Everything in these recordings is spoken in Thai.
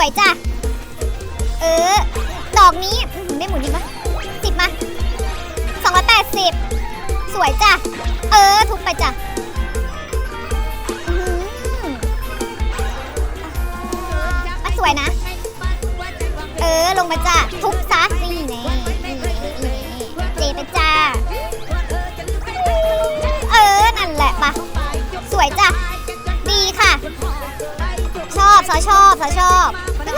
วยจ้ะ เออ ดอกนี้ได้หมุนดีปะสิบมาสองร้อยแปดสิบสวยจ้ะ เออ ทุบไปจ้ะอื้อหืออะสวยนะ เออ ลงมาจ้ะ ทุบซะนี่แน่นี่แน่นี่แน่เจไปจ้า เออ นั่นแหละปะสวยจ้ะ ดีค่ะ ชอบซอชอบซอชอบ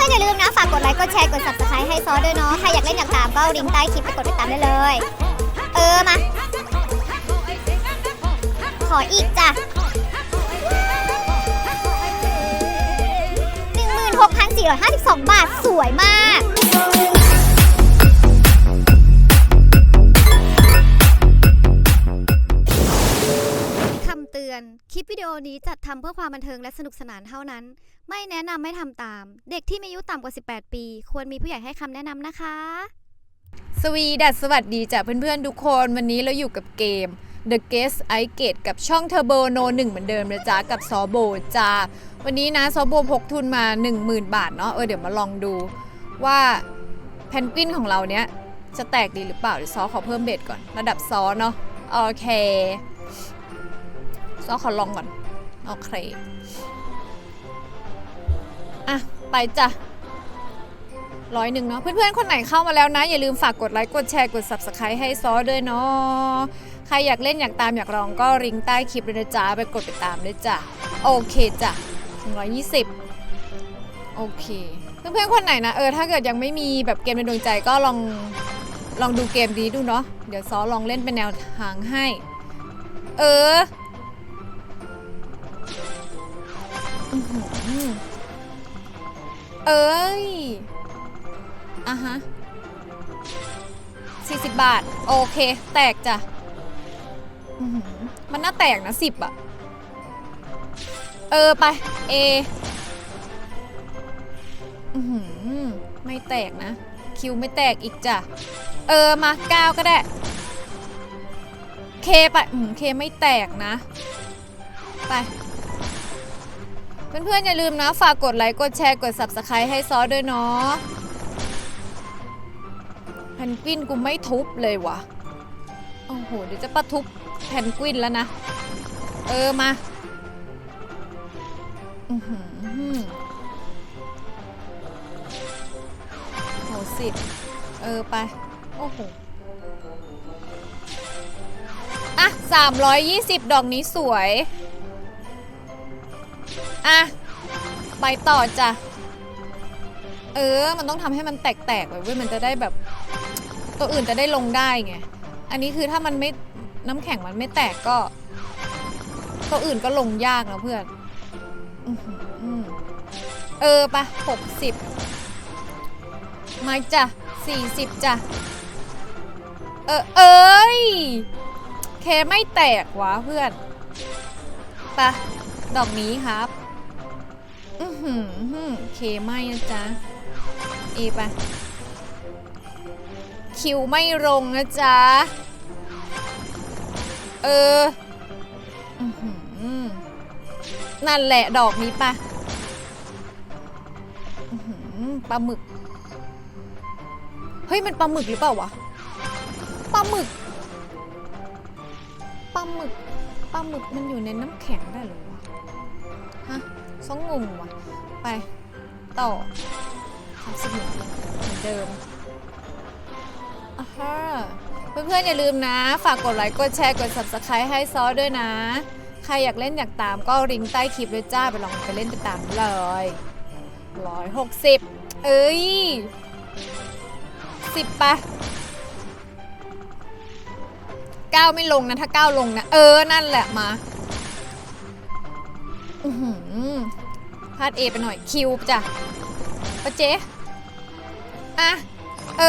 พื่อนๆอย่าลืมนะ ฝากกดไลค์ กดแชร์ กด subscribe ให้ซอสด้วยเนาะ ใครอยากเล่นอยากตามก็ลิงก์ใต้คลิปไปกดติดตามได้เลย เออ มา ขออีกจ้ะ16,452 บาท สวยมาก ลิปวิดีโอนี้จัดทำเพื่อความบันเทิงและสนุกสนานเท่านั้น ไม่แนะนำให้ทำตาม เด็กที่มีอายุต่ำกว่า 18 ปี ควรมีผู้ใหญ่ให้คำแนะนำนะคะ สวีดัสสวัสดีจ้ะเพื่อนๆ ทุกคน วันนี้เราอยู่กับเกม The Guest I Gate กับช่อง Turbo No 1เหมือนเดิมนะจ๊ะ กับซอโบจ้าวันนี้นะซอโบพกทุนมา 10,000 บาทเนาะเออเดี๋ยวมาลองดูว่าแพนกวินของเราเนี้ยจะแตกดีหรือเปล่าเดี๋ยวซอขอเพิ่มเบ็ดก่อนระดับซอเนาะโอเค ซอขอลองก่อน โอเค อะ ไปจ้ะร้อยหนึ่งเนาะเพื่อนๆ คนไหนเข้ามาแล้วนะ อย่าลืมฝากกดไลค์กดแชร์กด subscribe ให้ซอด้วยเนาะใครอยากเล่นอยากตามอยากลองก็ริงใต้คลิปเลยนะจ๊ะ ไปกดติดตามด้วยจ้ะ โอเคจ้ะ120 โอเค เพื่อนๆ คนไหนนะ เออ ถ้าเกิดยังไม่มีแบบเกมในดวงใจก็ลองลองดูเกมดีดูเนาะเดี๋ยวซอลองเล่นเป็นแนวทางให้ เออ เอ้ยอะฮะ40บบาท โอเค แตกจ้ะมันน่าแตกนะสิบอะเออ ไป A อือหือไม่แตกนะ คิวไม่แตกอีกจ้ะ เออ มา9ก็ได้ เคไปอืมเคไม่แตกนะ ไป เพื่อนๆอย่าลืมนะ ฝากกดไลค์ กดแชร์ กด subscribe ให้ซอสด้วยเนาะแพนกวินกูไม่ทุบเลยวะโอ้โห เดี๋ยวจะปะทุบแพนกวินแล้วนะ เออมาอือหือโหสิเออไป โอ้โหอะสามร้อยยี่สิบดอกนี้สวย อะ ไปต่อจ้ะ เออ มันต้องทำให้มันแตกๆแบบเว้ย มันจะได้แบบ ตัวอื่นจะได้ลงได้ไง อันนี้คือถ้ามันไม่ น้ำแข็งมันไม่แตกก็ ตัวอื่นก็ลงยากนะเพื่อนออเออปะหกสิบมาจ้ะสี่สิบจ้ะ เออ เอ้ย เคไม่แตกวะเพื่อนปะดอกนี้ครับ อือหือเคไม่นะจ๊ะ เอไปคิวไม่ลงนะจ๊ะ เอออื้อหือนั่นแหละดอกนี้ปะอื้อหือปลาหมึก เฮ้ย มันปลาหมึกหรือเปล่าวะปลาหมึกปลาหมึกปลาหมึกมันอยู่ในน้ำแข็งได้เหรอ สองงงว่ะ ไป ต่อทำสนุกเหมือนเดิมอ่าฮะเพื่อนๆอย่าลืมนะ ฝากกดไลค์กดแชร์กด subscribe ให้ซอด้วยนะ ใครอยากเล่นอยากตามก็ริงใต้คลิปเลยจ้าไปลองไปเล่นไปตามเลยร้อยหกสิบเอ้ยสิบปะเก้าไม่ลงนะ ถ้าเก้าลงนะ เออ นั่นแหละมา อือหือ ลาดเอไปหน่อยคิวจ้ะปะเจ๊อะ เอ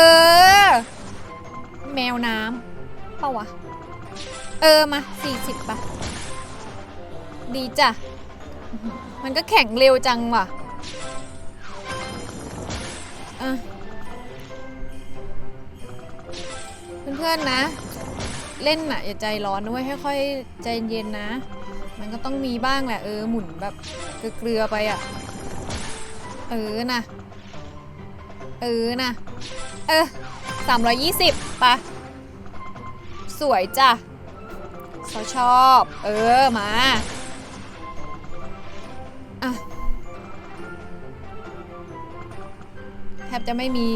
อ แมวน้ำเปล่าวะ เออมา40ป่ะ ดีจ้ะ มันก็แข่งเร็วจังว่ะอะเพื่อนๆนะ เล่นน่ะอย่าใจร้อนด้วยค่อยๆใจเย็นนะ มันก็ต้องมีบ้างแหละ เออหมุนแบบเกลือไปอะ เออนะเออนะเออสามร้อยยี่สิบปะสวยจ้ะเขาชอบ เออ มาอะแทบจะไม่มี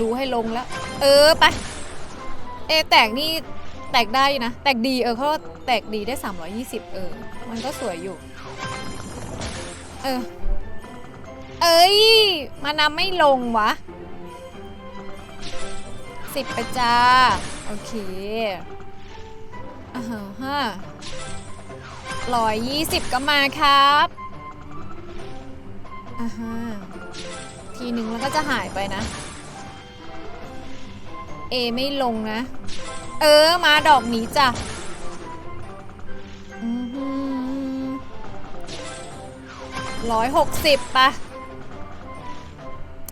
รู้ให้ลงแล้ว เออ ไป เอแตกนี่ แตกได้ย์นะ แตกดีเออเขาว่าแตกดีได้ 320 เออ มันก็สวยอยู่ เออ เอ้ย มานำไม่ลงวะสิบไปจ้า โอเคอ่าฮะร้อยยี่สิบก็มาครับอ่าฮะทีหนึ่งแล้วก็จะหายไปนะ เอไม่ลงนะ เออ มาดอกนี้จ้ะร้อยหกสิบปะ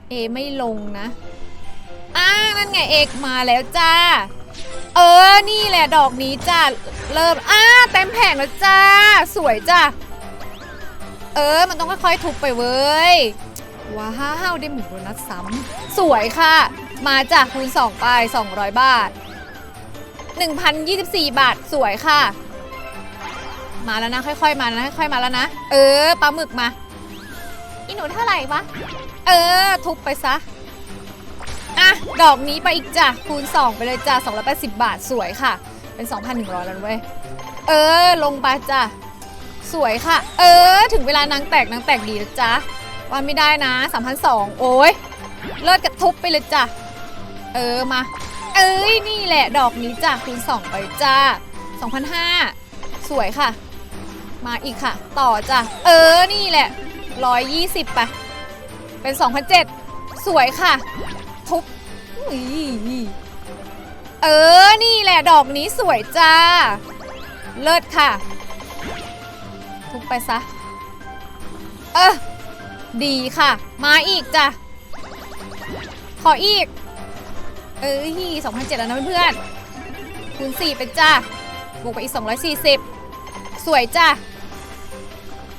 เอไม่ลงนะอ้านั่นไงเอกมาแล้วจ้า เออ นี่แหละดอกนี้จ้า เริ่มอ้าเต็มแผงแล้วจ้า สวยจ้าเออ มันต้องค่อยๆทุบไปเว้ย ว้าวได้หมุนโบนัสซ้ำสวยค่ะ มาจากคูณ2ไป 200 บาท 1,024 บาทสวยค่ะ มาแล้วนะ ค่อยๆ มานะค่อยๆมาแล้วนะ เออปลาหมึกมา อีหนูเท่าไหร่วะ เออ ทุบไปซะ อะ ดอกนี้ไปอีกจ้ะ คูณ 2 ไปเลยจ้ะ280 บาทสวยค่ะ เป็น 2,100 แล้วเว้ย เออ ลงไปจ้ะ สวยค่ะ เออ ถึงเวลานางแตกนางแตกดีแล้วจ้ะว่าไม่ได้นะ3,200โอ้ยเลิศกระทุบไปเลยจ้ะ เออ มา เอ้ยนี่แหละดอกนี้จ้ะคูณ2ไปจ้า2,500สวยค่ะ มาอีกค่ะ ต่อจ้ะเออนี่แหละ 120ไปเป็น2,007สวยค่ะ ทุบอุ๊ยเออนี่แหละดอกนี้สวยจ้า เลิศค่ะ ทุบไปซะ เออดีค่ะ มาอีกจ้ะขออีก เอ้ย2,007แล้วนะเพื่อนๆคูณ4เป็นจ้าบวกไปอีก 240 สวยจ้า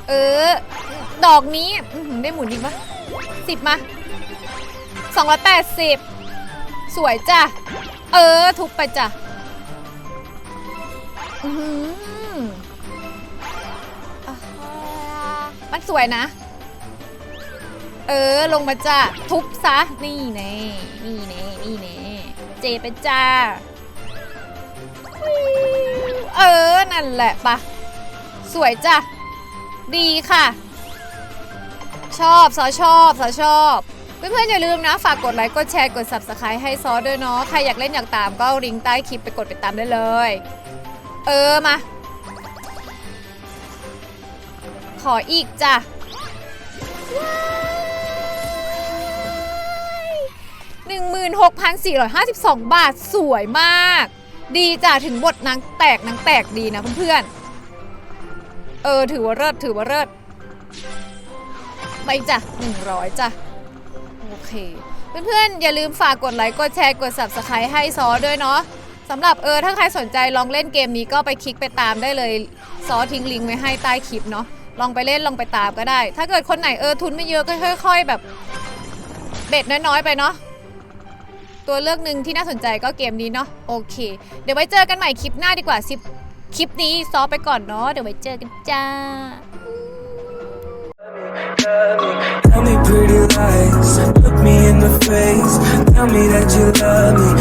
เออ ดอกนี้ได้หมุนอีกปะสิบมา 280 สวยจ้ะ เออ ทุบไปจ้ะอื้อหืออ่ามันสวยนะ เออ ลงมาจ้ะ ทุบซะ นี่แน่นี่แน่นี่แน่ จไปจ้า เออ นั่นแหละปะ สวยจ้ะ ดีค่ะ ชอบซอชอบซอชอบ เพื่อนๆอย่าลืมนะ ฝากกดไลค์ กดแชร์ กด subscribe ให้ซอด้วยเนาะ ใครอยากเล่นอยากตามก็ลิงก์ใต้คลิปไปกดไปตามได้เลย เออ มา ขออีกจ้ะ 6,452 บาทสวยมาก ดีจ้ะถึงบทนางแตกนางแตกดีนะเพื่อนๆ เออถือว่าเลิศถือว่าเลิศไปจ้ะ 100 จ้ะ โอเค เพื่อนๆ อย่าลืมฝากกดไลค์กดแชร์กด subscribe ให้ซอด้วยเนาะสำหรับเออถ้าใครสนใจลองเล่นเกมนี้ก็ไปคลิกไปตามได้เลย ซอทิ้งลิงก์ไว้ให้ใต้คลิปเนาะลองไปเล่นลองไปตามก็ได้ ถ้าเกิดคนไหนเออทุนไม่เยอะก็ค่อย ๆ แบบ เบ็ดน้อยๆไปเนาะ ตัวเลือกหนึ่งที่น่าสนใจก็เกมนี้เนาะโอเค เดี๋ยวไว้เจอกันใหม่คลิปหน้าดีกว่าสิคลิปนี้ซอไปก่อนเนาะเดี๋ยวไว้เจอกันจ้า Tell me pretty lies, look me in the face. Tell me that you love me.